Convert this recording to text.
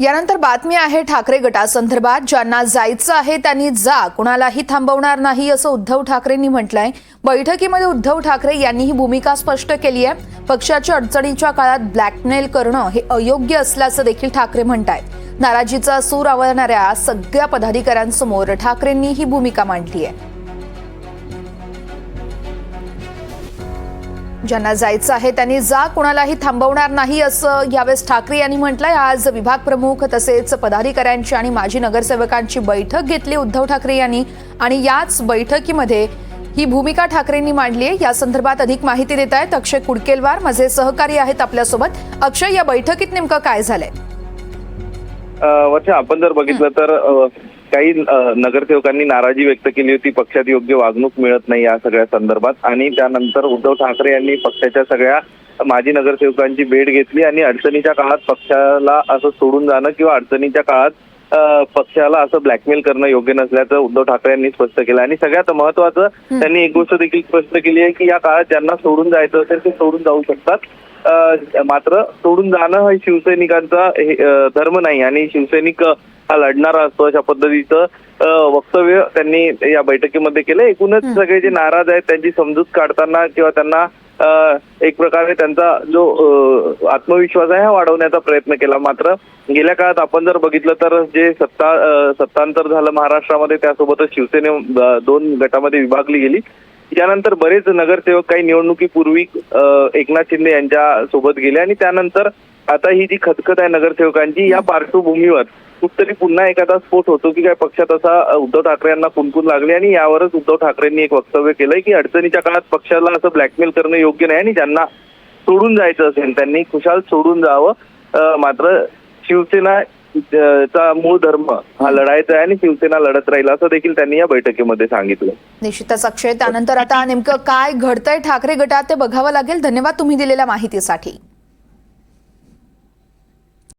यानंतर बातमी आहे ठाकरे गटासंदर्भात. ज्यांना जायचं आहे त्यांनी जा कुणालाही थांबवणार नाही असं उद्धव ठाकरेंनी म्हटलंय. बैठकीमध्ये उद्धव ठाकरे यांनी ही भूमिका स्पष्ट केली आहे. पक्षाच्या अडचणीच्या काळात ब्लॅकमेल करणं हे अयोग्य असल्याचं देखील ठाकरे म्हणतायत. नाराजीचा सूर आवळणाऱ्या सगळ्या पदाधिकाऱ्यांसमोर ठाकरेंनी ही भूमिका मांडली आहे. ज्यांना जायचं आहे त्यांनी जा कुणालाही थांबवणार नाही असं यावेळेस ठाकरे यांनी म्हटलंय. आज विभाग प्रमुख तसेच पदाधिकाऱ्यांची आणि माजी नगरसेवकांची बैठक घेतली उद्धव ठाकरे यांनी. आणि याच बैठकीमध्ये ही भूमिका ठाकरेंनी मांडली आहे. या संदर्भात अधिक माहिती देत आहेत अक्षय कुडकेलवार. माझे सहकारी आहेत आपल्यासोबत. अक्षय या बैठकीत नेमकं काय झालंय? वर्षा आपण जर बघितलं तर काही नगरसेवकांनी नाराजी व्यक्त केली होती. पक्षात योग्य वागणूक मिळत नाही या सगळ्या संदर्भात. आणि त्यानंतर उद्धव ठाकरे यांनी पक्षाच्या सगळ्या माजी नगरसेवकांची भेट घेतली आणि अडचणीच्या काळात पक्षाला असं सोडून जाणं किंवा अडचणीच्या काळात पक्षाला असं ब्लॅकमेल करणं योग्य नसल्याचं उद्धव ठाकरे यांनी स्पष्ट केलं. आणि सगळ्यात महत्वाचं त्यांनी एक गोष्ट देखील स्पष्ट केली आहे की या काळात ज्यांना सोडून जायचं असेल ते सोडून जाऊ शकतात. मात्र सोडून जाणं हे शिवसैनिकांचा धर्म नाही आणि शिवसैनिक हा लढणारा असतो अशा पद्धतीचं वक्तव्य त्यांनी या बैठकीमध्ये केलं एकूणच सगळे जे नाराज आहेत त्यांची समजूत काढताना किंवा त्यांना एक प्रकारे त्यांचा जो आत्मविश्वास आहे हा वाढवण्याचा प्रयत्न केला. मात्र गेल्या काळात आपण जर बघितलं तर जे सत्ता सत्तांतर झालं महाराष्ट्रामध्ये त्यासोबतच शिवसेने दोन गटामध्ये विभागली गेली. यानंतर बरेच नगरसेवक काही निवडणुकीपूर्वी एकनाथ शिंदे यांच्या सोबत गेले आणि त्यानंतर आता ही जी खतखत आहे नगरसेवकांची या पार्श्वभूमीवर कुठतरी पुन्हा एखादा स्फोट होतो की काय पक्षात असा उद्धव ठाकरे यांना कुणकुण लागले आणि यावरच उद्धव ठाकरेंनी एक वक्तव्य केलंय की अडचणीच्या काळात पक्षाला असं ब्लॅकमेल करणं योग्य नाही आणि ज्यांना सोडून जायचं असेल त्यांनी खुशाल सोडून जावं. मात्र शिवसेना चा मूळ धर्म हा लढायचा आहे आणि शिवसेना लढत राहील असं देखील त्यांनी या बैठकीमध्ये सांगितलं निश्चितच अक्षय त्यानंतर आता नेमकं काय घडतंय ठाकरे गटात ते बघावं लागेल. धन्यवाद तुम्ही दिलेल्या माहितीसाठी.